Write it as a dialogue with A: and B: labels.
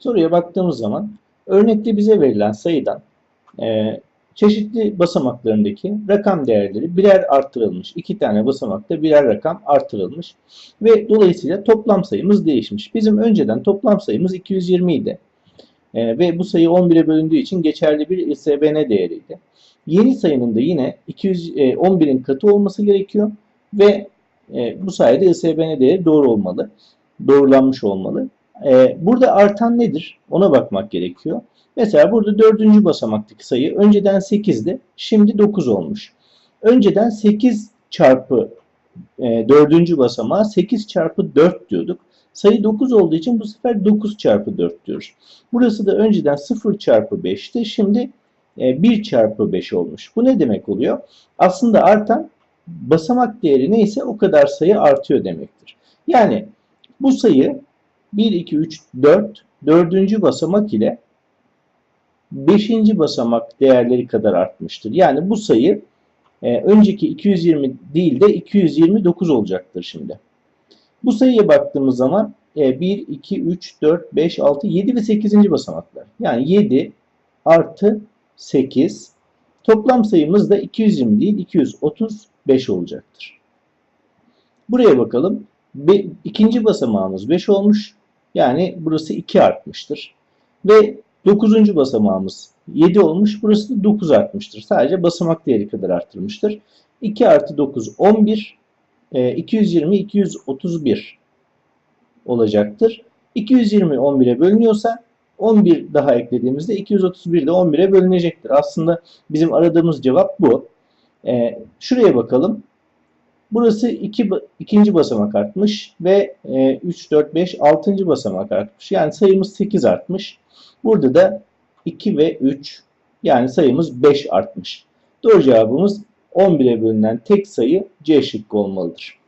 A: Soruya baktığımız zaman örnekte bize verilen sayıdan e, çeşitli basamaklarındaki rakam değerleri birer artırılmış. İki tane basamakta birer rakam artırılmış. Ve dolayısıyla toplam sayımız değişmiş. Bizim önceden toplam sayımız 220 idi. E, ve bu sayı 11'e bölündüğü için geçerli bir ISBN değeriydi. Yeni sayının da yine 211'in katı olması gerekiyor ve e, bu sayede ISBN değeri doğru olmalı. Doğrulanmış olmalı. E, burada artan nedir? Ona bakmak gerekiyor. Mesela burada dördüncü basamaktaki sayı önceden 8'di. Şimdi 9 olmuş. Önceden 8 çarpı e, dördüncü basamağa 8 çarpı 4 diyorduk. Sayı 9 olduğu için bu sefer 9 çarpı 4 diyoruz. Burası da önceden 0 çarpı 5'ti. Şimdi 1 çarpı 5 olmuş. Bu ne demek oluyor? Aslında artan basamak değeri neyse o kadar sayı artıyor demektir. Yani bu sayı 1, 2, 3, 4, 4. basamak ile 5. basamak değerleri kadar artmıştır. Yani bu sayı e, önceki 220 değil de 229 olacaktır şimdi. Bu sayıya baktığımız zaman e, 1, 2, 3, 4, 5, 6, 7 ve 8. basamaklar. Yani 7 artı 8. Toplam sayımız da 220 değil 235 olacaktır. Buraya bakalım. Be, ikinci basamağımız 5 olmuş. Yani burası 2 artmıştır. Ve 9. basamağımız 7 olmuş. Burası da 9 artmıştır. Sadece basamak değeri kadar arttırmıştır. 2 artı 9 11. E, 220 231 olacaktır. 220 11'e bölünüyorsa 11 daha eklediğimizde 231 de 11'e bölünecektir. Aslında bizim aradığımız cevap bu. E, şuraya bakalım. Burası iki, ikinci basamak artmış ve e, 3, 4, 5, 6. basamak artmış. Yani sayımız 8 artmış. Burada da 2 ve 3 yani sayımız 5 artmış. Doğru cevabımız 11'e bölünen tek sayı C şıkkı olmalıdır.